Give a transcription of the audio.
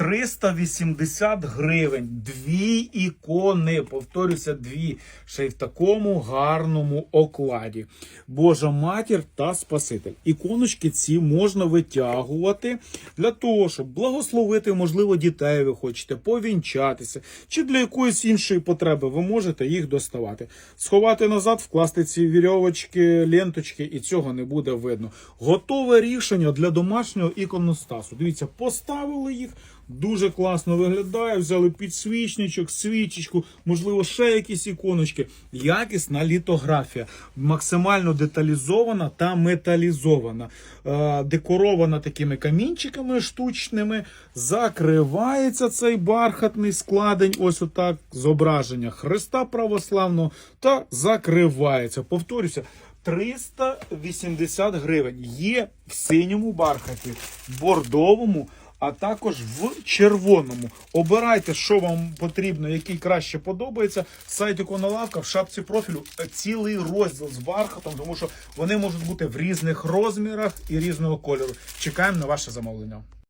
380 гривень. Дві ікони. Повторюся, дві. Ще й в такому гарному окладі. Божа матір та Спаситель. Іконочки ці можна витягувати для того, щоб благословити, можливо, дітей ви хочете, повінчатися, чи для якоїсь іншої потреби ви можете їх доставати. Сховати назад, вкласти ці вірьовочки, ленточки, і цього не буде видно. Готове рішення для домашнього іконостасу. Дивіться, поставили їх. Дуже класно виглядає. Взяли підсвічничок, свічечку, можливо, ще якісь іконочки. Якісна літографія, максимально деталізована та металізована, е, декорована такими камінчиками штучними. Закривається цей бархатний складень. Ось отак зображення Христа православного та закривається. Повторюся. 380 гривень є в синьому бархаті, бордовому, а також в червоному. Обирайте, що вам потрібно, який краще подобається. Сайт Іконолавка в шапці профілю е, цілий розділ з бархатом, тому що вони можуть бути в різних розмірах і різного кольору. Чекаємо на ваше замовлення.